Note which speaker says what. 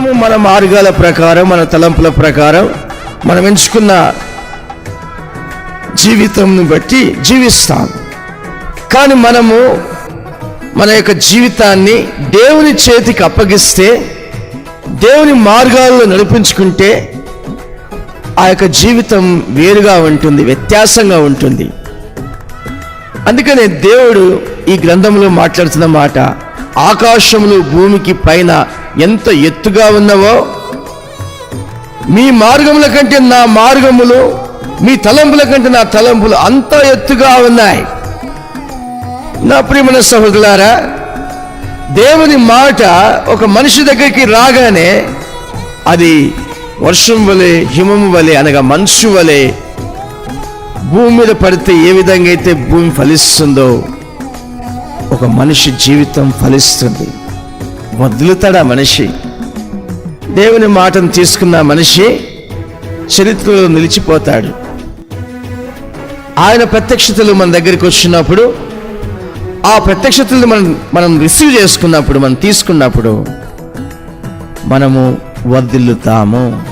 Speaker 1: మనము మన మార్గాల ప్రకారం మన తలంపుల ప్రకారం మనం ఎంచుకున్న జీవితంను బట్టి జీవిస్తాం. కానీ మనము మన యొక్క జీవితాన్ని దేవుని చేతికి అప్పగిస్తే దేవుని మార్గాల్లో నడిపించుకుంటే ఆ యొక్క జీవితం వేరుగా ఉంటుంది వ్యత్యాసంగా ఉంటుంది. అందుకనే దేవుడు ఈ గ్రంథంలో మాట్లాడుతున్న మాట ఆకాశములు భూమికి పైన ఎంత ఎత్తుగా ఉన్నవో మీ మార్గముల కంటే నా మార్గములు మీ తలంపుల కంటే నా తలంపులు అంత ఎత్తుగా ఉన్నాయి. నా ప్రియమైన సహోదరులారా దేవుని మాట ఒక మనిషి దగ్గరికి రాగానే అది వర్షం వలె హిమము వలె అనగా మనుషు వలె భూమి మీద పడితే ఏ విధంగా అయితే భూమి ఫలిస్తుందో ఒక మనిషి జీవితం ఫలిస్తుంది. వదులుతాడా మనిషి. దేవుని మాటను తీసుకున్న మనిషి చరిత్రలో నిలిచిపోతాడు. ఆయన ప్రత్యక్షతలు మన దగ్గరికి వచ్చినప్పుడు ఆ ప్రత్యక్షతలు మనం మనం రిసీవ్ చేసుకున్నప్పుడు మనం తీసుకున్నప్పుడు మనము వదిల్లుతాము